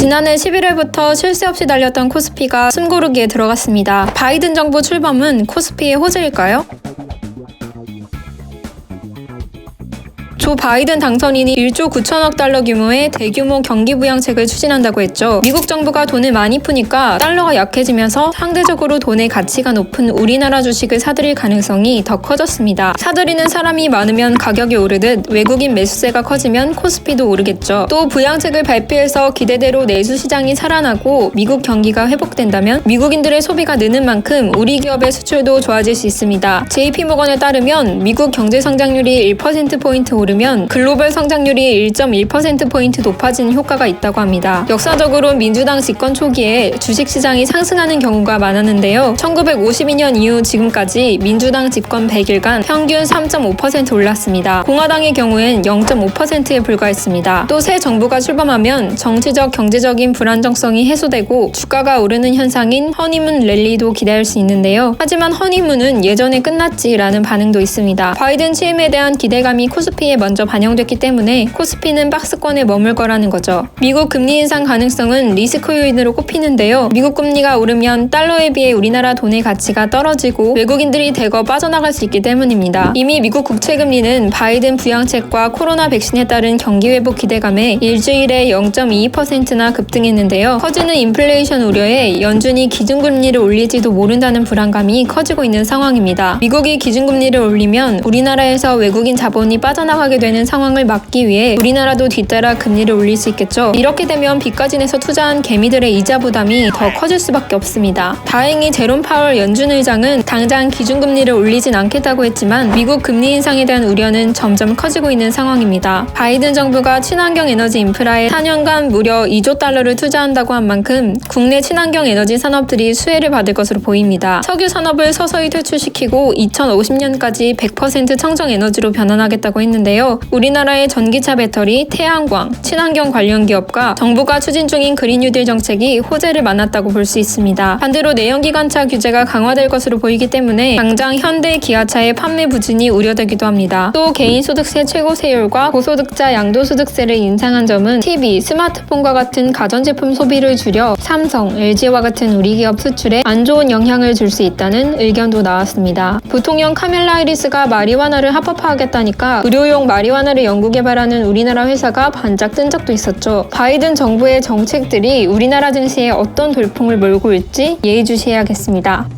지난해 11월부터 쉴새 없이 달렸던 코스피가 숨고르기에 들어갔습니다. 바이든 정부 출범은 코스피의 호재일까요? 조 바이든 당선인이 1조 9천억 달러 규모의 대규모 경기 부양책을 추진한다고 했죠. 미국 정부가 돈을 많이 푸니까 달러가 약해지면서 상대적으로 돈의 가치가 높은 우리나라 주식을 사들일 가능성이 더 커졌습니다. 사들이는 사람이 많으면 가격이 오르듯 외국인 매수세가 커지면 코스피도 오르겠죠. 또 부양책을 발표해서 기대대로 내수 시장이 살아나고 미국 경기가 회복된다면 미국인들의 소비가 느는 만큼 우리 기업의 수출도 좋아질 수 있습니다. JP모건에 따르면 미국 경제 성장률이 1%포인트 오르면 글로벌 성장률이 1.1%포인트 높아지는 효과가 있다고 합니다. 역사적으로 민주당 집권 초기에 주식시장이 상승하는 경우가 많았는데요. 1952년 이후 지금까지 민주당 집권 100일간 평균 3.5% 올랐습니다. 공화당의 경우엔 0.5%에 불과했습니다. 또 새 정부가 출범하면 정치적 경제적인 불안정성이 해소되고 주가가 오르는 현상인 허니문 랠리도 기대할 수 있는데요. 하지만 허니문은 예전에 끝났지라는 반응도 있습니다. 바이든 취임에 대한 기대감이 코스피에 먼저 반영됐기 때문에 코스피는 박스권에 머물 거라는 거죠. 미국 금리 인상 가능성은 리스크 요인으로 꼽히는데요. 미국 금리가 오르면 달러에 비해 우리나라 돈의 가치가 떨어지고 외국인들이 대거 빠져나갈 수 있기 때문입니다. 이미 미국 국채 금리는 바이든 부양책과 코로나 백신에 따른 경기 회복 기대감에 일주일에 0.22%나 급등했는데요. 커지는 인플레이션 우려에 연준이 기준금리를 올릴지도 모른다는 불안감이 커지고 있는 상황입니다. 미국이 기준금리를 올리면 우리나라에서 외국인 자본이 빠져나가 게 되는 상황을 막기 위해 우리나라도 뒤따라 금리를 올릴 수 있겠죠. 이렇게 되면 빚까지 내서 투자한 개미들의 이자 부담이 더 커질 수밖에 없습니다. 다행히 제롬 파월 연준 의장은 당장 기준금리를 올리진 않겠다고 했지만 미국 금리 인상에 대한 우려는 점점 커지고 있는 상황입니다. 바이든 정부가 친환경 에너지 인프라에 4년간 무려 2조 달러를 투자한다고 한 만큼 국내 친환경 에너지 산업들이 수혜를 받을 것으로 보입니다. 석유 산업을 서서히 퇴출시키고 2050년까지 100% 청정 에너지로 변환하겠다고 했는데요. 우리나라의 전기차 배터리, 태양광, 친환경 관련 기업과 정부가 추진 중인 그린 뉴딜 정책이 호재를 만났다고 볼 수 있습니다. 반대로 내연기관차 규제가 강화될 것으로 보이기 때문에 당장 현대 기아차의 판매 부진이 우려되기도 합니다. 또 개인소득세 최고 세율과 고소득자 양도소득세를 인상한 점은 TV, 스마트폰과 같은 가전제품 소비를 줄여 삼성, LG와 같은 우리 기업 수출에 안 좋은 영향을 줄 수 있다는 의견도 나왔습니다. 부통령 카멜라 해리스가 마리화나를 합법화하겠다니까 의료용 마리화나를 연구 개발하는 우리나라 회사가 반짝 뜬 적도 있었죠. 바이든 정부의 정책들이 우리나라 증시에 어떤 돌풍을 몰고 올지 예의주시해야겠습니다.